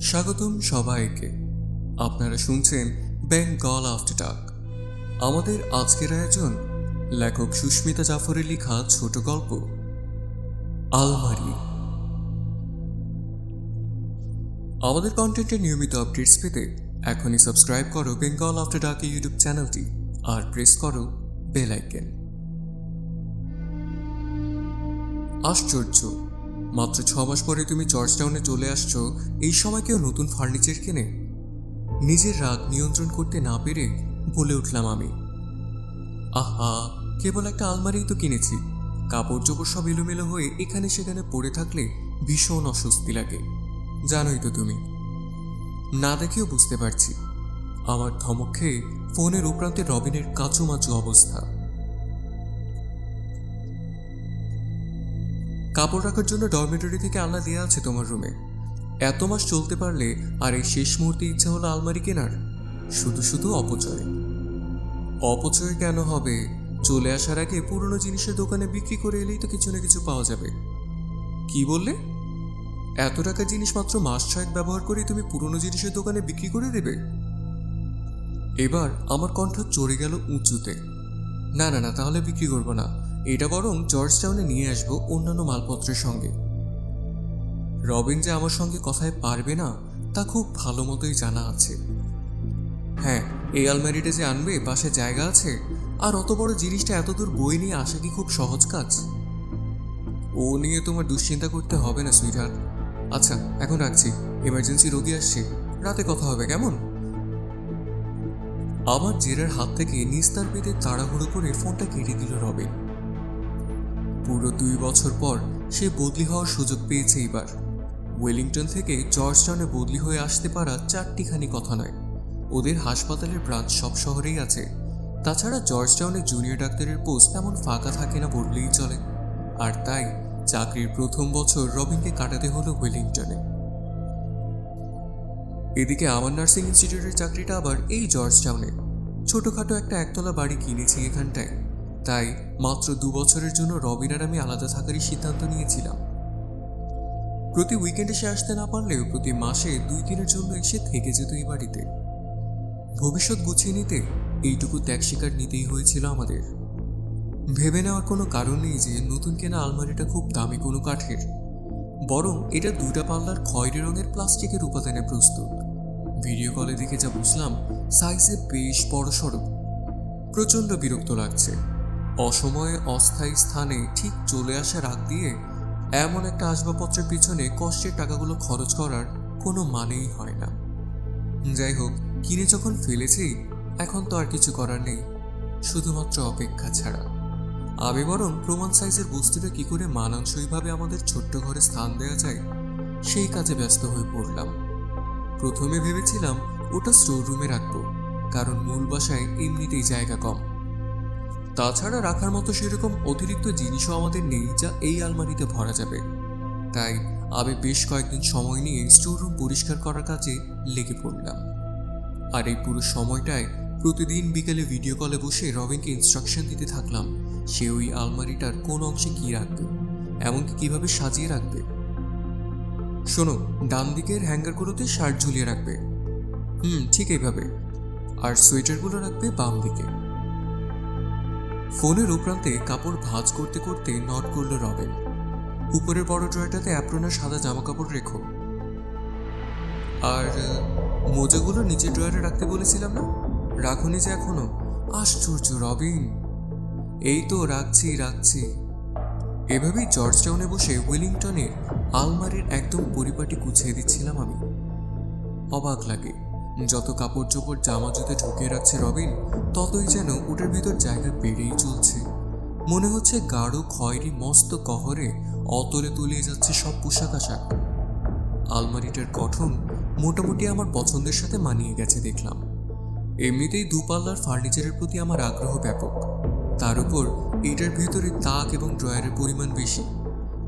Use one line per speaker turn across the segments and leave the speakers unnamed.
স্বাগতম সবাইকে। আপনারা শুনছেন বেঙ্গল আফটার ডাক আমাদের আজকের আয়োজন, লেখক সুস্মিতা জাফরের লেখা ছোট গল্প। আলমারি। আমাদের কন্টেন্টের নিয়মিত আপডেটস পেতে এখনই সাবস্ক্রাইব করো বেঙ্গল আফটার ডাক ইউটিউব চ্যানেলটি আর প্রেস করো বেল আশ্চর্য! মাত্র ছ মাস পরে তুমি জর্জটাউনে চলে আসছো, এই সময় কেউ নতুন ফার্নিচার কেনে? নিজের রাগ নিয়ন্ত্রণ করতে না পেরে বলে উঠলাম আমি। আহা, কেবল একটা আলমারিই তো কিনেছি। কাপড় চোপড় সব এলোমেলো হয়ে এখানে সেখানে পড়ে থাকলে ভীষণ অস্বস্তি লাগে। জানোই তো তুমি। না দেখেও বুঝতে পারছি। আমার ধমক খেয়ে ফোনের উপরান্তে রবিনের কাচুমাচু অবস্থা। কাপড় রাখার জন্য ডরমেটরি থেকে আলনা দেওয়া আছে তোমার রুমে এত মাস চলতে পারলে আর এই শেষ মুহূর্তে ইচ্ছা হলো আলমারি কেনার। শুধু শুধু অপচয়। অপচয় কেন হবে? চলে আসার আগে পুরনো জিনিসের দোকানে বিক্রি করে এলেই তো কিছু না কিছু পাওয়া যাবে। কি বললে? এত টাকা জিনিস মাত্র মাস ছয়েক ব্যবহার করে তুমি পুরনো জিনিসের দোকানে বিক্রি করে দেবে? এবার আমার কণ্ঠ চড়ে গেল উঁচুতে। না না না, তাহলে বিক্রি করব না। এটা বরং জর্জ টাউনে নিয়ে আসব অন্যান্য মালপত্রের সঙ্গে। রবিন যে আমার সঙ্গে কথায় পারবে না, তা খুব ভালো মতোই জানা আছে। হ্যাঁ এই আলমারিটা যে আনবে পাশে জায়গা আছে, আর অত বড় জিনিসটা এত দূর বই নিয়ে আসা কি খুব সহজ কাজ? ও নিয়ে তোমার দুশ্চিন্তা করতে হবে না সুইটার আচ্ছা এখন রাখছি। এমার্জেন্সি রোগী আসছে। রাতে কথা হবে, কেমন? আমার জেরার হাত থেকে নিস্তার পেতে তাড়াহুড়ো করে ফোনটা কেটে দিল রবিন। পুরো দুই বছর পর সে বদলি হওয়ার সুযোগ পেয়েছে এবার ওয়েলিংটন থেকে জর্জটাউনে বদলি হয়ে আসতে পারা চারটিখানি কথা নয়। ওদের হাসপাতালের ব্রাঞ্চ সব শহরেই আছে। তাছাড়া জর্জটাউনে জুনিয়র ডাক্তারের পোস্ট তেমন ফাঁকা থাকে না বললেই চলে। আর তাই চাকরির প্রথম বছর রবিনকে কাটাতে হলো ওয়েলিংটনে। এদিকে আমার নার্সিং ইনস্টিটিউটের চাকরিটা আবার এই জর্জটাউনে। ছোটখাটো একটা একতলা বাড়ি কিনেছি এখানটায়। তাই মাত্র দু বছরের জন্য রবিন আর আমি আলাদা থাকারই সিদ্ধান্ত নিয়েছিলাম। প্রতি উইকেন্ডে সে আসতে না পারলেও প্রতি মাসে দুই দিনের জন্য এসে থেকে যেত এই বাড়িতে। ভবিষ্যৎ গুছিয়ে নিতে এইটুকু ত্যাগ স্বীকার নিতেই হয়েছিল আমাদের। ভেবে নেওয়ার কোনো কারণ নেই যে নতুন কেনা আলমারিটা খুব দামি কোনো কাঠের। বরং এটা দুটা পাল্লার খয়েরি রঙের প্লাস্টিকের উপাদানে প্রস্তুত। ভিডিও কলে দেখে যা বুঝলাম সাইজে বেশ বড় সড়ো। প্রচণ্ড বিরক্ত লাগছে। অসময়ে অস্থায়ী স্থানে ঠিক চলে আসার আগ দিয়ে এমন একটা আসবাবপত্রের পিছনে কষ্টের টাকাগুলো খরচ করার কোনো মানেই হয় না। যাই হোক, কিনে যখন ফেলেছি, এখন তো আর কিছু করার নেই, শুধুমাত্র অপেক্ষা ছাড়া। আমি বরং প্রমাণ সাইজের বস্তুটা কি করে মানানসইভাবে আমাদের ছোট্ট ঘরে স্থান দেওয়া যায়, সেই কাজে ব্যস্ত হয়ে পড়লাম। প্রথমে ভেবেছিলাম ওটা স্টোর রুমে রাখব, কারণ মূল বাসায় এমনিতেই জায়গা কম। তাছাড়া রাখার মতো সেরকম অতিরিক্ত জিনিসও আমাদের নেই যা এই আলমারিতে ভরা যাবে। তাই আমি বেশ কয়েকদিন সময় নিয়ে স্টোর রুম পরিষ্কার করার কাজে লেগে পড়লাম। আর এই পুরো সময়টায় প্রতিদিন বিকেলে ভিডিও কলে বসে রবিনকে ইনস্ট্রাকশন দিতে থাকলাম, সে ওই আলমারিটার কোন অংশে কি রাখবে, এমনকি কীভাবে সাজিয়ে রাখবে। শোনো ডান দিকের হ্যাঙ্গারগুলোতে শার্ট ঝুলিয়ে রাখবে। হুম, ঠিক এইভাবে। আর সোয়েটারগুলো রাখবে বাম দিকে ফোনের উপরান্তে কাপড় ভাঁজ করতে করতে নট করল রবেন। উপরের বড় ড্রয়ারটাতে অ্যাপ্রোনার সাদা জামা কাপড় রেখো। আর, মোজাগুলো নিচের ড্রয়ারে রাখতে বলেছিলাম না? রাখুনি যে এখনও। আশ্চর্য রবিন। এই তো, রাখছি রাখছি। এভাবেই জর্জটাউনে বসে ওয়েলিংটনে আলমারির একদম পরিপাটি গুছিয়ে দিচ্ছিলাম আমি। অবাক লাগে। যত কাপড় চোপড় জামা জুতে ঢুকিয়ে রাখছে রবিন, ততই যেন ওটার ভিতর জায়গা বেড়েই চলছে। মনে হচ্ছে গাঢ়, খয়েরি, মস্ত কহরে অতলে তলিয়ে যাচ্ছে সব পোশাক আশাক। আলমারিটার গঠন মোটামুটি আমার পছন্দের সাথে মানিয়ে গেছে দেখলাম। এমনিতেই দুপাল্লার ফার্নিচারের প্রতি আমার আগ্রহ ব্যাপক। তার উপর এটার ভেতরে তাক এবং ড্রয়ারের পরিমাণ বেশি।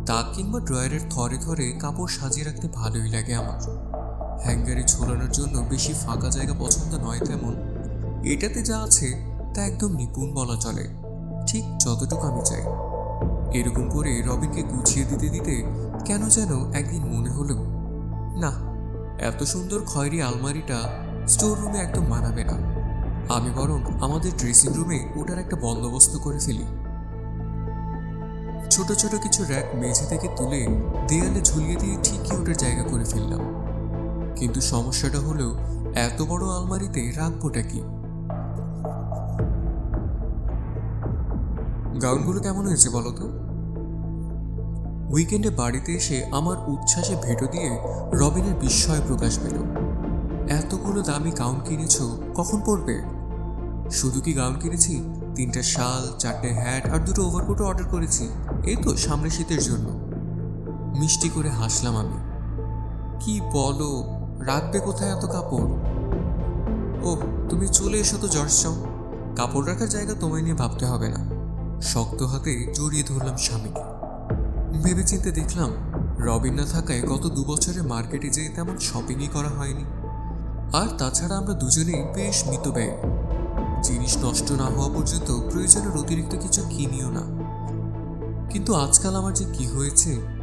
তাক কিংবা ড্রয়ারের থরে থরে কাপড় সাজিয়ে রাখতে ভালোই লাগে আমার। হ্যাঙ্গারে ঝোলানোর জন্য বেশি ফাঁকা জায়গা পছন্দ নয় তেমন। এটাতে যা আছে, তা একদম নিপুণ বলা চলে। ঠিক যতটুকু আমি চাই। এরকম করে রবিনকে গুছিয়ে দিতে দিতে কেন যেন একদিন মনে হলো, না, এত সুন্দর খয়েরি আলমারিটা স্টোর রুমে একদম মানাবে না। আমি বরং আমাদের ড্রেসিং রুমে ওটার একটা বন্দোবস্ত করে ফেলি। ছোট ছোট কিছু র্যাক মেঝে থেকে তুলে দেয়ালে ঝুলিয়ে দিয়ে ঠিকই ওটার জায়গা করে ফেললাম। কিন্তু সমস্যাটা হলো, এত বড় আলমারিতে রাখবোটা কি? গাউনগুলো কেমন হয়েছে বলো তো? উইকেন্ডে বাড়িতে এসে আমার উচ্ছ্বাসে ভেটো দিয়ে রবিনের বিস্ময় প্রকাশ পেল। এতগুলো দামি গাউন কিনেছ, কখন পরবে? শুধু কি গাউন কিনেছি? তিনটা শাল, চারটে হ্যাট আর দুটো ওভারকোটও অর্ডার করেছি, এই তো সামনে শীতের জন্য। মিষ্টি করে হাসলাম আমি। কি বলো রাখবে কোথায় এত কাপড়? ও তুমি চলে এসো তো জর্জটাউন কাপড় রাখার জায়গা তোমায় নিয়ে ভাবতে হবে না। শক্ত হাতে জড়িয়ে ধরলাম স্বামীকে। ভেবেচিন্তে দেখলাম, রবিন না থাকায় গত দু বছরে মার্কেটে যেয়ে তেমন শপিংই করা হয়নি। আর তাছাড়া আমরা দুজনেই বেশ মিতব্যয় জিনিস নষ্ট না হওয়া পর্যন্ত প্রয়োজনের অতিরিক্ত কিছু কিনিও না। কিন্তু আজকাল আমার যে কি হয়েছে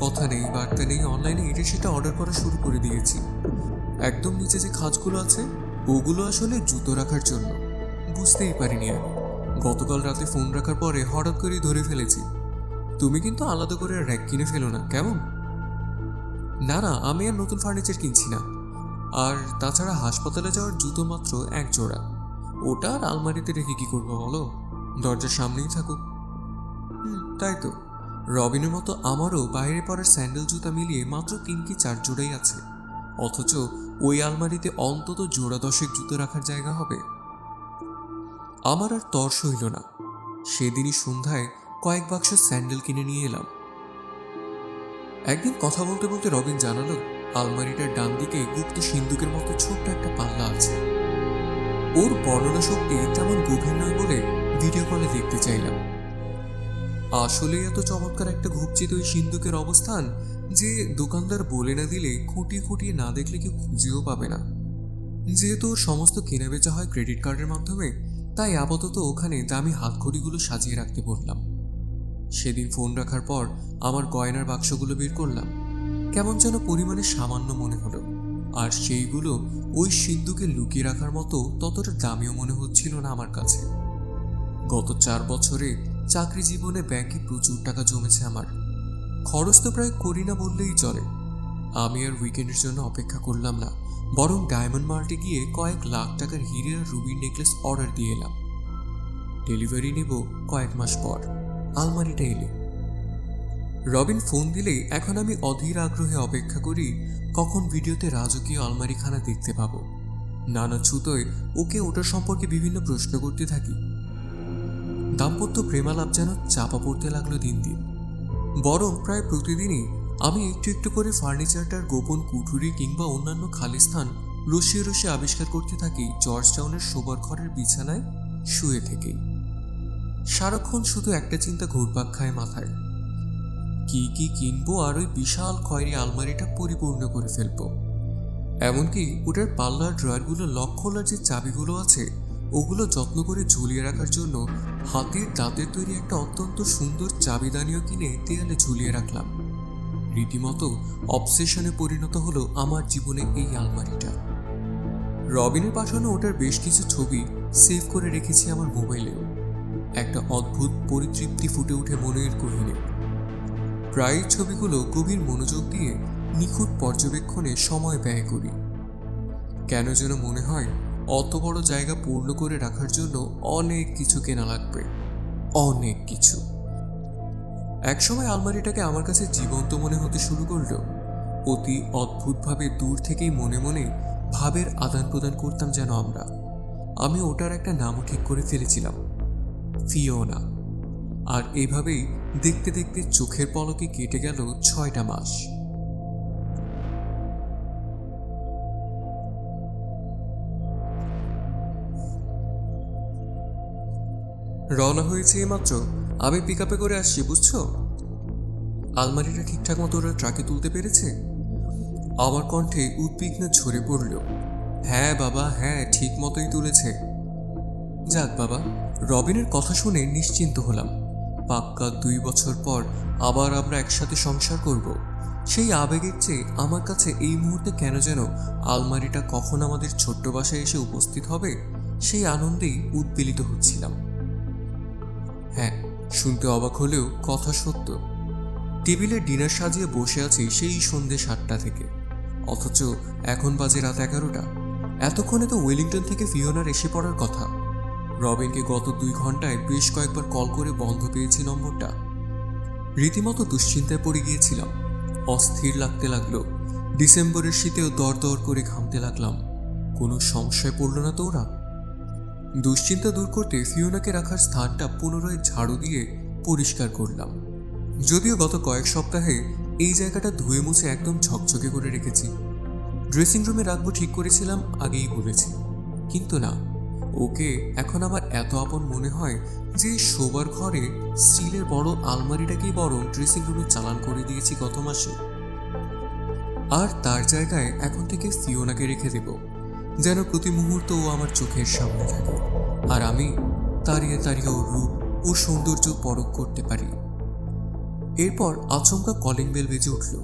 কথা নেই, বার্তা নেই অনলাইনে এটা সেটা অর্ডার করা শুরু করে দিয়েছি। একদম নিচে যে খাঁজগুলো আছে, ওগুলো আসলে জুতো রাখার জন্য। বুঝতেই পারিনি আমি। গতকাল রাতে ফোন রাখার পরে হঠাৎ করেই ধরে ফেলেছি। তুমি কিন্তু আলাদা করে র্যাক কিনে ফেলো না, কেমন? না না, আমি আর নতুন ফার্নিচার কিনছি না। আর তাছাড়া হাসপাতালে যাওয়ার জুতো মাত্র এক জোড়া। ওটা আর আলমারিতে রেখে কি করব বলো? দরজার সামনেই থাকুক। হুম, তাই তো। রবিনের মতো আমারও বাইরে পড়ার স্যান্ডেল জুতা মিলিয়ে মাত্র তিন কি চার জোড়াই আছে। অথচ ওই আলমারিতে অন্তত জোড়া দশেক জুতো রাখার জায়গা হবে। আমার আর তর্স হইল না। সেদিনই সন্ধ্যায় কয়েক বাক্স স্যান্ডেল কিনে নিয়ে এলাম। একদিন কথা বলতে বলতে রবিন জানালো, আলমারিটার ডান দিকে গুপ্ত সিন্ধুকের মতো ছোট্ট একটা পাল্লা আছে। ওর বর্ণনা শক্তি তেমন গভীর নয় বলে ভিডিও কলে দেখতে চাইলাম। আসলে এত চমৎকার একটা ঘুপচিত ওই সিন্ধুকের অবস্থান যে দোকানদার বলে না দিলে খুঁটিয়ে খুঁটিয়ে না দেখলে কেউ খুঁজেও পাবে না। যেহেতু সমস্ত কেনাবেচা হয় ক্রেডিট কার্ডের মাধ্যমে, তাই আপাতত ওখানে দামি হাতঘড়িগুলো সাজিয়ে রাখতে বললাম। সেদিন ফোন রাখার পর আমার গয়নার বাক্সগুলো বের করলাম। কেমন যেন পরিমাণে সামান্য মনে হলো। আর সেইগুলো ওই সিদ্ধুকে লুকিয়ে রাখার মতো ততটা দামিও মনে হচ্ছিল না আমার কাছে। গত চার বছরে চাকরি জীবনে ব্যাংকে প্রচুর টাকা জমেছে আমার। খরচ তো প্রায় করি না বললেই চলে। আমি আর উইকেন্ডের জন্য অপেক্ষা করলাম না, বরং ডায়মন্ড মার্টে গিয়ে কয়েক লাখ টাকার হিরে আর রুবির নেকলেস অর্ডার দিয়ে এলাম। ডেলিভারি নেব কয়েক মাস পর। আলমারিটা এলে। রবিন ফোন দিলেই এখন আমি অধীর আগ্রহে অপেক্ষা করি, কখন ভিডিওতে রাজকীয় আলমারিখানা দেখতে পাবো। নানা ছুতোয় ওকে ওটার সম্পর্কে বিভিন্ন প্রশ্ন করতে থাকি। দাম্পত্য প্রেমালাপ যেন চাপা পড়তে লাগল দিন দিন। বরং প্রায় প্রতিদিনই আমি একটু একটু করে ফার্নিচারটার গোপন কুঠুরি কিংবা অন্যান্য খালি স্থান রসিয়ে রসিয়ে আবিষ্কার করতে থাকি জর্জ টাউনের শোবার ঘরের বিছানায় শুয়ে থেকেই সারাক্ষণ শুধু একটা চিন্তা ঘুরপাক খায় মাথায়। কি কি কিনবো আর ওই বিশাল খয়েরি আলমারিটা পরিপূর্ণ করে ফেলব। এমনকি ওটার পাল্লার ড্রয়ারগুলো লক খোলার যে চাবিগুলো আছে ওগুলো যত্ন করে ঝুলিয়ে রাখার জন্য হাতির দাঁতের তৈরি একটা অত্যন্ত সুন্দর চাবিদানিও কিনে দেয়ালে ঝুলিয়ে রাখলাম। রীতিমতো অবসেশনে পরিণত হলো আমার জীবনে এই আলমারিটা। রবিনের পাঠানো ওটার বেশ কিছু ছবি সেভ করে রেখেছি আমার মোবাইলেও একটা অদ্ভুত পরিতৃপ্তি ফুটে উঠে মনের গহীনে। প্রায় ছবিগুলো গভীর মনোযোগ দিয়ে নিখুঁত পর্যবেক্ষণে সময় ব্যয় করি। কেন যেন মনে হয় অত বড় জায়গা পূর্ণ করে রাখার জন্য অনেক কিছু কেনা লাগবে। অনেক কিছু। একসময় আলমারিটাকে আমার কাছে জীবন্ত মনে হতে শুরু করল। অতি অদ্ভুতভাবে দূর থেকেই মনে মনে ভাবের আদান প্রদান করতাম যেন আমরা। আমি ওটার একটা নামও ঠিক করে ফেলেছিলাম, ফিওনা। আর এইভাবেই দেখতে দেখতে চোখের পলকে কেটে গেল ছয়টা মাস। রওনা হয়েছে এইমাত্র। আমি পিক আপে করে আসছি, বুঝছ? আলমারিটা ঠিকঠাক মতো ওরা ট্রাকে তুলতে পেরেছে? আমার কণ্ঠে উদ্বিগ্ন ঝরে পড়ল। হ্যাঁ বাবা হ্যাঁ ঠিক মতোই তুলেছে। যাক বাবা, রবিনের কথা শুনে নিশ্চিন্ত হলাম। পাক্কা দুই বছর পর আবার আমরা একসাথে সংসার করব। সেই আবেগের চেয়ে আমার কাছে এই মুহূর্তে কেন যেন আলমারিটা কখন আমাদের ছোট্ট বাসায় এসে উপস্থিত হবে, সেই আনন্দেই উদ্বেলিত হচ্ছিলাম। হ্যাঁ শুনতে অবাক হলেও কথা সত্য। টেবিলে ডিনার সাজিয়ে বসে আছি সেই সন্ধে সাতটা থেকে। অথচ এখন বাজে রাত এগারোটা। এতক্ষণে তো ওয়েলিংটন থেকে ফিওনার এসে পড়ার কথা। রবিনকে গত দুই ঘন্টায় বেশ কয়েকবার কল করে বন্ধ পেয়েছি নম্বরটা। রীতিমতো দুশ্চিন্তায় পড়ে গিয়েছিলাম। অস্থির লাগতে লাগল। ডিসেম্বরের শীতেও দর দর করে ঘামতে লাগলাম। কোনো সমস্যায় পড়ল না তো ওরা? দুশ্চিন্তা দূর করতে ফিওনাকে রাখার স্থানটা পুনরায় ঝাড়ু দিয়ে পরিষ্কার করলাম। যদিও গত কয়েক সপ্তাহে এই জায়গাটা ধুয়ে মুছে একদম ঝকঝকে করে রেখেছি। ড্রেসিং রুমে রাখব ঠিক করেছিলাম, আগেই বলেছি। কিন্তু না, ওকে এখন আমার এত আপন মনে হয় যে শোবার ঘরে স্টিলের বড় আলমারিটাকেই বরং ড্রেসিং রুমে চালান করে দিয়েছি গত মাসে। আর তার জায়গায় এখন থেকে ফিওনাকে রেখে দেব। যেন প্রতি মুহূর্ত ও আমার চোখের সামনে থাকে। আর আমি তাড়িয়ে তাড়িয়ে ওর রূপ ও সৌন্দর্য পরখ করতে পারি। এরপর আচমকা কলিং বেল বেজে উঠল।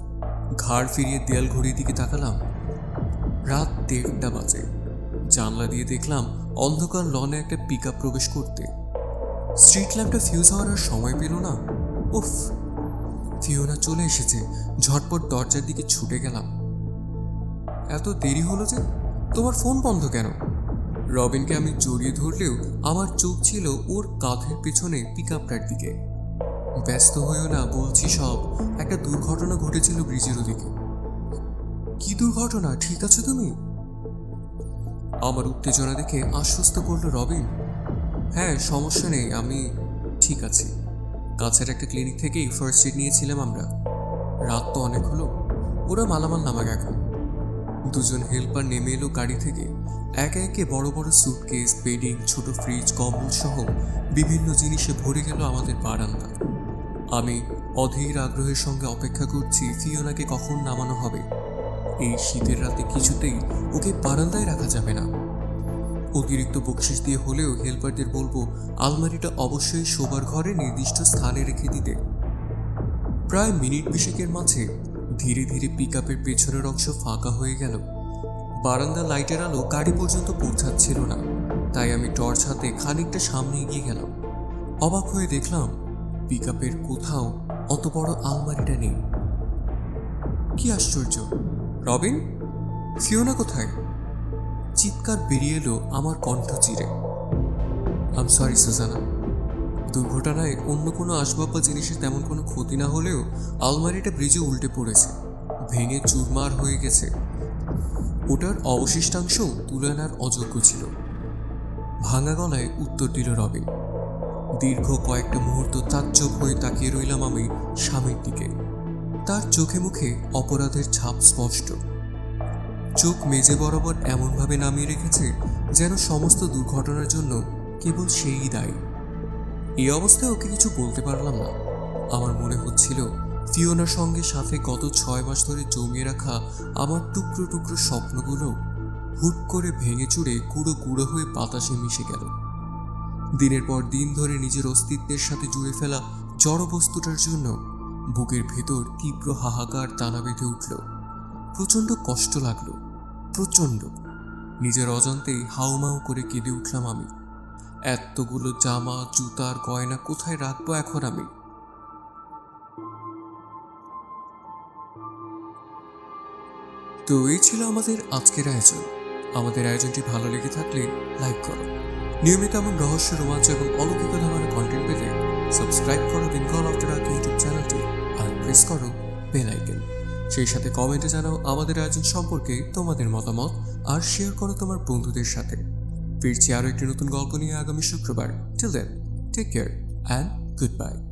ঘাড় ফিরিয়ে দেয়াল ঘড়ির দিকে তাকালাম। রাত দেড়টা বাজে। জানলা দিয়ে দেখলাম অন্ধকার লনে একটা পিক প্রবেশ করতে। স্ট্রিট ল্যাম্পটা ফিউজ হওয়ার আর সময় পেল না। উফ! ফিওনা চলে এসেছে। ঝটপট দরজার দিকে ছুটে গেলাম। এত দেরি হলো যে তোমার ফোন বন্ধ কেন? রবিনকে আমি জড়িয়ে ধরলেও আমার চোখ ছিল ওর কাঁধের পেছনে পিক দিকে। ব্যস্ত হয়েও না বলছি সব, একটা দুর্ঘটনা ঘটেছিল ব্রিজের ওদিকে। কি দুর্ঘটনা? ঠিক আছে তুমি? আমার উত্তেজনা দেখে আশ্বস্ত করল রবিন। হ্যাঁ সমস্যা নেই, আমি ঠিক আছি। কাছের একটা ক্লিনিক থেকেই ফার্স্ট এড নিয়েছিলাম আমরা। রাত তো অনেক হলো, ওরা মালামাল নামাক এখন। দুজন হেল্পার নেমে এলো গাড়ি থেকে। একে একে বড় বড় সুটকেস বেডিং ছোট ফ্রিজ কম্বল সহ বিভিন্ন জিনিসে ভরে গেল আমাদের বারান্দা। আমি অধীর আগ্রহের সঙ্গে অপেক্ষা করছি, ফিওনাকে কখন নামানো হবে? এই শীতের রাতে কিছুতেই ওকে বারান্দায় রাখা যাবে না। অতিরিক্ত বকশিস দিয়ে হলেও হেল্পারদের বলব, আলমারিটা অবশ্যই শোবার ঘরে নির্দিষ্ট স্থানে রেখে দিতে। প্রায় মিনিট বিশেকের মাঝে ধীরে ধীরে পিক পেছনের অংশ ফাঁকা হয়ে গেল। বারান্দা লাইটের আলো গাড়ি পর্যন্ত পৌঁছাচ্ছিল না, তাই আমি টর্চ হাতে খানিকটা সামনে এগিয়ে গেলাম। অবাক হয়ে দেখলাম পিক কোথাও অত বড় আলমারিটা নেই। কি আশ্চর্য! রবিন, ফিওনা কোথায়? চিৎকার বেরিয়ে এলো আমার কণ্ঠ চিরে আম সরি সুজানা। দুর্ঘটনায় অন্য কোনো আসবাব বা জিনিসের তেমন কোনো ক্ষতি না হলেও আলমারিটা ব্রিজে উল্টে পড়েছে, ভেঙে চুরমার হয়ে গেছে। ওটার অবশিষ্টাংশ তুলে আনার অযোগ্য ছিল। ভাঙা গলায় উত্তর দিল রবিন। দীর্ঘ কয়েকটা মুহূর্ত তাজ্জব হয়ে তাকিয়ে রইলাম আমি স্বামীর দিকে। তার চোখে মুখে অপরাধের ছাপ স্পষ্ট। চোখ মেজে বরাবর এমনভাবে নামিয়ে রেখেছে যেন সমস্ত দুর্ঘটনার জন্য কেবল সেই দায়ী। এই অবস্থায় ওকে কিছু বলতে পারলাম না। আমার মনে হচ্ছিল, ফিওনার সঙ্গে সাথে গত ছয় মাস ধরে জমিয়ে রাখা আমার টুকরো টুকরো স্বপ্নগুলো হুট করে ভেঙে চুড়ে গুঁড়ো গুঁড়ো হয়ে বাতাসে মিশে গেল। দিনের পর দিন ধরে নিজের অস্তিত্বের সাথে জুড়ে ফেলা জড় বস্তুটার জন্য বুকের ভেতর তীব্র হাহাকার দানা বেঁধে উঠল। প্রচণ্ড কষ্ট লাগল, প্রচণ্ড। নিজের অজান্তেই হাউমাউ করে কেঁদে উঠলাম আমি। এতগুলো জামা জুতার গয়না কোথায় রাখব এখন আমি? তো এই ছিল আমাদের আজকের আয়োজন। আমাদের আয়োজনটি ভালো লেগে থাকলে লাইক করো। নিয়মিত এমন রহস্য, রোমাঞ্চ এবং অলৌকিক ধরনের কন্টেন্ট পেতে সাবস্ক্রাইব করো বেঙ্গল অফ দ্য ইউটিউব চ্যানেলটি আর প্রেস করো বেল আইকন সেই সাথে কমেন্টে জানাও আমাদের আয়োজন সম্পর্কে তোমাদের মতামত আর শেয়ার করো তোমার বন্ধুদের সাথে। ফিরছি আরও একটি নতুন গল্প নিয়ে আগামী শুক্রবার। Till then take care and good bye